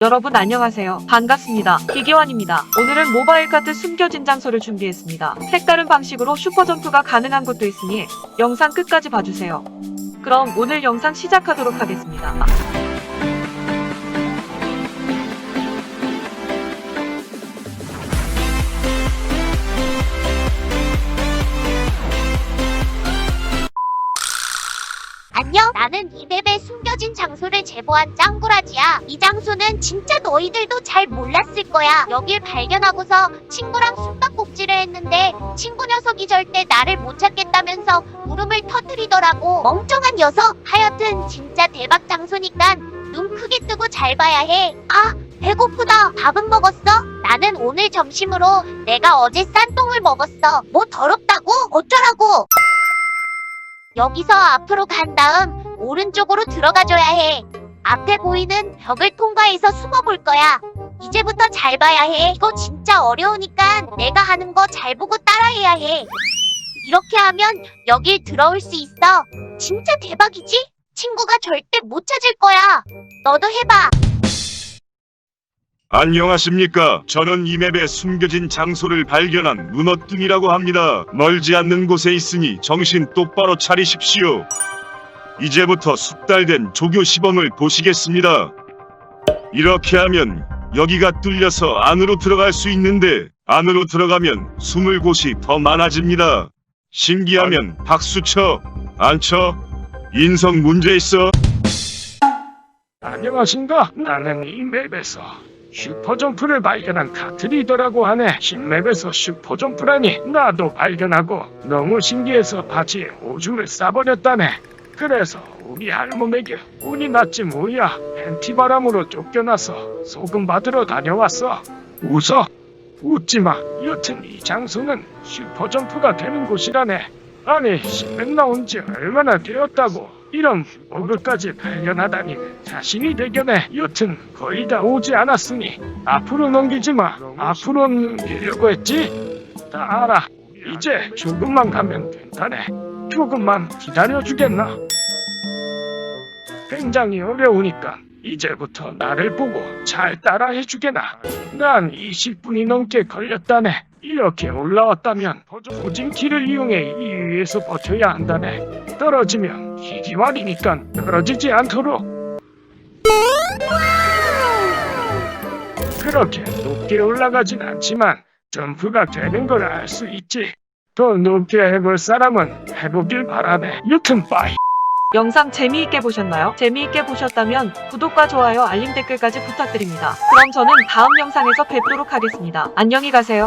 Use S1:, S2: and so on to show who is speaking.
S1: 여러분 안녕하세요. 반갑습니다. 기계환입니다. 오늘은 모바일 카트 숨겨진 장소를 준비했습니다. 색다른 방식으로 슈퍼점프가 가능한 곳도 있으니 영상 끝까지 봐주세요. 그럼 오늘 영상 시작하도록 하겠습니다.
S2: 나는 이 맵에 숨겨진 장소를 제보한 짱구라지야. 이 장소는 진짜 너희들도 잘 몰랐을 거야. 여길 발견하고서 친구랑 숨바꼭질을 했는데 친구 녀석이 절대 나를 못 찾겠다면서 울음을 터뜨리더라고. 멍청한 녀석. 하여튼 진짜 대박 장소니까 눈 크게 뜨고 잘 봐야 해. 아, 배고프다. 밥은 먹었어? 나는 오늘 점심으로 내가 어제 싼 똥을 먹었어. 뭐 더럽다고? 어쩌라고? 여기서 앞으로 간 다음 오른쪽으로 들어가줘야 해. 앞에 보이는 벽을 통과해서 숨어볼 거야. 이제부터 잘 봐야 해. 이거 진짜 어려우니까 내가 하는 거 잘 보고 따라해야 해. 이렇게 하면 여길 들어올 수 있어. 진짜 대박이지? 친구가 절대 못 찾을 거야. 너도 해봐.
S3: 안녕하십니까. 저는 이 맵에 숨겨진 장소를 발견한 문어뚱이라고 합니다. 멀지 않는 곳에 있으니 정신 똑바로 차리십시오. 이제부터 숙달된 조교 시범을 보시겠습니다. 이렇게 하면 여기가 뚫려서 안으로 들어갈 수 있는데 안으로 들어가면 숨을 곳이 더 많아집니다. 신기하면 박수 쳐. 안 쳐? 인성 문제 있어?
S4: 안녕하신가? 나는 이 맵에서 슈퍼점프를 발견한 카트리더라고 하네. 신맵에서 슈퍼점프라니 나도 발견하고 너무 신기해서 바지에 오줌을 싸버렸다네. 그래서 우리 할멈에게 운이 났지 뭐야. 팬티바람으로 쫓겨나서 소금 받으러 다녀왔어. 웃어. 웃지마. 여튼 이 장소는 슈퍼점프가 되는 곳이라네. 아니 신맵 나온 지 얼마나 되었다고. 이런 버그까지 발견하다니 자신이 대견해. 여튼 거의 다 오지 않았으니 앞으로 넘기지 마. 앞으로 넘기려고 했지? 다 알아. 이제 조금만 가면 된다네. 조금만 기다려 주겠나? 굉장히 어려우니까 이제부터 나를 보고 잘 따라해 주게나. 난 20분이 넘게 걸렸다네. 이렇게 올라왔다면 보증키를 이용해 이 위에서 버텨야 한다네. 떨어지면 기기활이니까 떨어지지 않도록. 그렇게 높게 올라가진 않지만 점프가 되는 걸 알 수 있지. 더 높게 해볼 사람은 해보길 바라네. 여튼 빠이.
S1: 영상 재미있게 보셨나요? 재미있게 보셨다면 구독과 좋아요, 알림 댓글까지 부탁드립니다. 그럼 저는 다음 영상에서 뵙도록 하겠습니다. 안녕히 가세요.